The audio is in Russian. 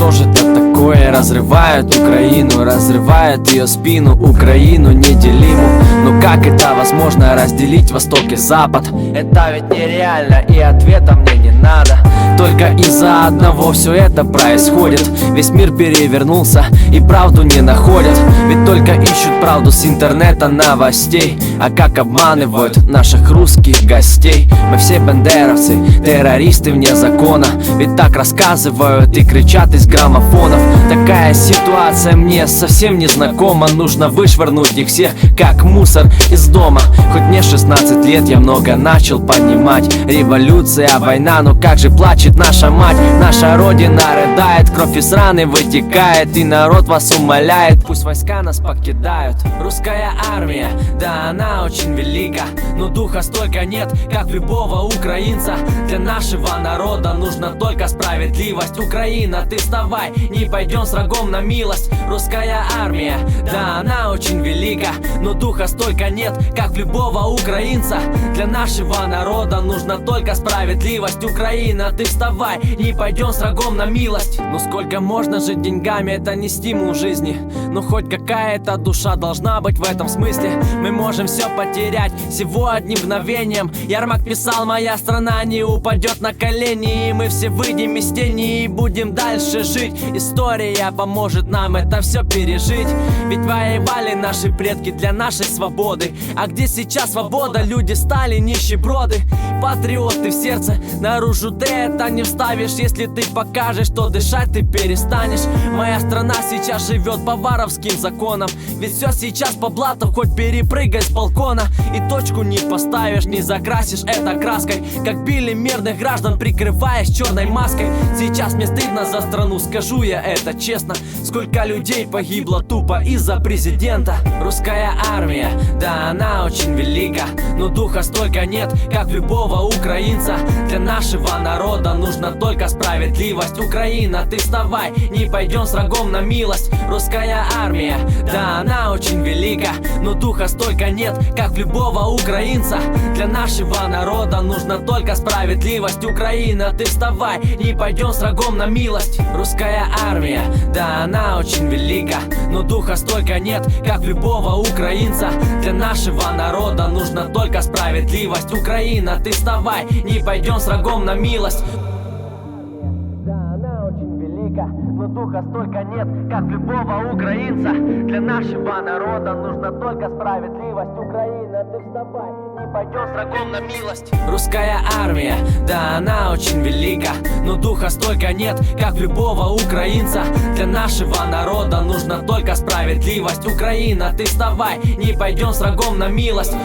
тоже так разрывают Украину Разрывают ее спину, Украину неделимую Но как это возможно разделить Восток и Запад? Это ведь нереально и ответа мне не надо. Только из-за одного все это происходит. Весь мир перевернулся и правду не находят. Ведь только ищут правду с интернета новостей. А как обманывают наших русских гостей? Мы все бандеровцы, террористы вне закона. Ведь так рассказывают и кричат из граммофонов Такая ситуация мне совсем не знакома. Нужно вышвырнуть их всех, как мусор из дома. Хоть мне 16 лет, я много начал понимать. Революция, война, но как же плачет наша мать? Наша родина рыдает, кровь из раны вытекает. И народ вас умоляет, пусть войска нас покидают. Русская армия, да она очень велика. Но духа столько нет, как любого украинца. Для нашего народа нужна только справедливость. Украина, ты вставай, не пойдем с врагом на милость. Русская армия, да она очень велика Но духа столько нет, как любого украинца. Для нашего народа нужна только справедливость. Украина, ты вставай, не пойдем с врагом на милость. Ну сколько можно жить деньгами, это не стимул жизни. Но хоть какая-то душа должна быть в этом смысле. Мы можем все потерять всего одним мгновением. Ярмак писал, моя страна не упадет на колени И мы все выйдем из тени и будем дальше жить История поможет нам это все пережить. Ведь воевали наши предки для нашей свободы. А где сейчас свобода? Люди стали нищеброды Патриоты в сердце, наружу ты это не вставишь. Если ты покажешь, то дышать ты перестанешь. Моя страна сейчас живет по варовским законам. Ведь все сейчас по блату, хоть перепрыгай с балкона. И точку не поставишь, не закрасишь это краской. Как били мирных граждан, прикрываясь черной маской. Сейчас мне стыдно за страну, скажу я это честно? Сколько людей погибло тупо из-за президента? Русская армия, да она очень велика Но духа столько нет, как любого украинца. Для нашего народа нужна только справедливость. Украина, ты вставай, не пойдем с врагом на милость. Русская армия, да она очень велика Но духа столько нет, как любого украинца. Для нашего народа нужна только справедливость. Украина, ты вставай, не пойдем с врагом на милость. Русская армия, да она очень велика Но духа столько нет, как любого украинца. Для нашего народа нужна только справедливость. Украина, ты вставай, не пойдем с врагом на милость велика, но духа столько нет, как любого украинца. Для нашего народа нужна только справедливость. Украина, ты вставай, не пойдем с врагом на милость. Русская армия, да она очень велика Но духа столько нет, как любого украинца. Для нашего народа нужна только справедливость. Украина, ты вставай, не пойдем с врагом на милость